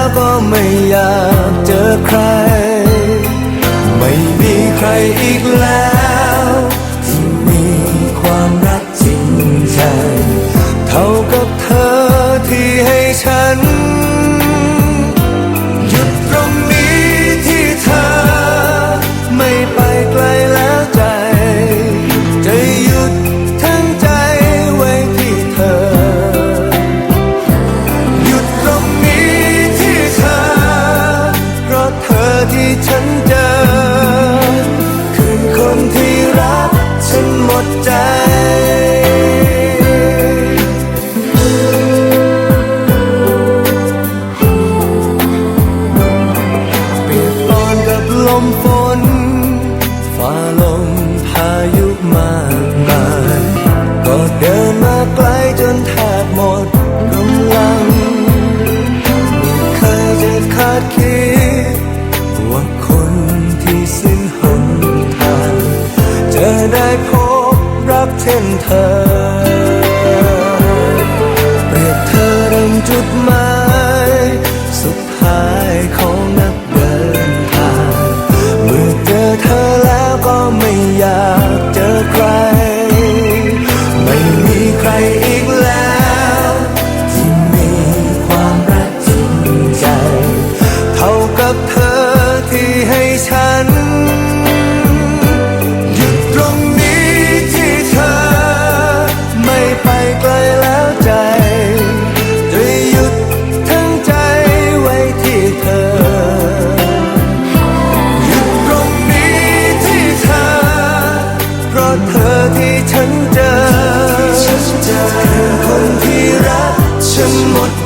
แล้วก็ไม่อยากเจอใคร ไม่มีใครอีกแล้วที่มีความรักจริงใจ เท่ากับเธอที่ให้ฉัน มฝนฝ่าลมพายุมากมายก็เดินมาไกลจนแทบหมดกำลังไม่เคยจะคาดคิดว่าคนที่สิ้นหนทางจะได้พบรักเช่นเธอเปรียบเธอดังจุดหมาย เธอที่ฉันเจอคือคนที่รักฉันหมด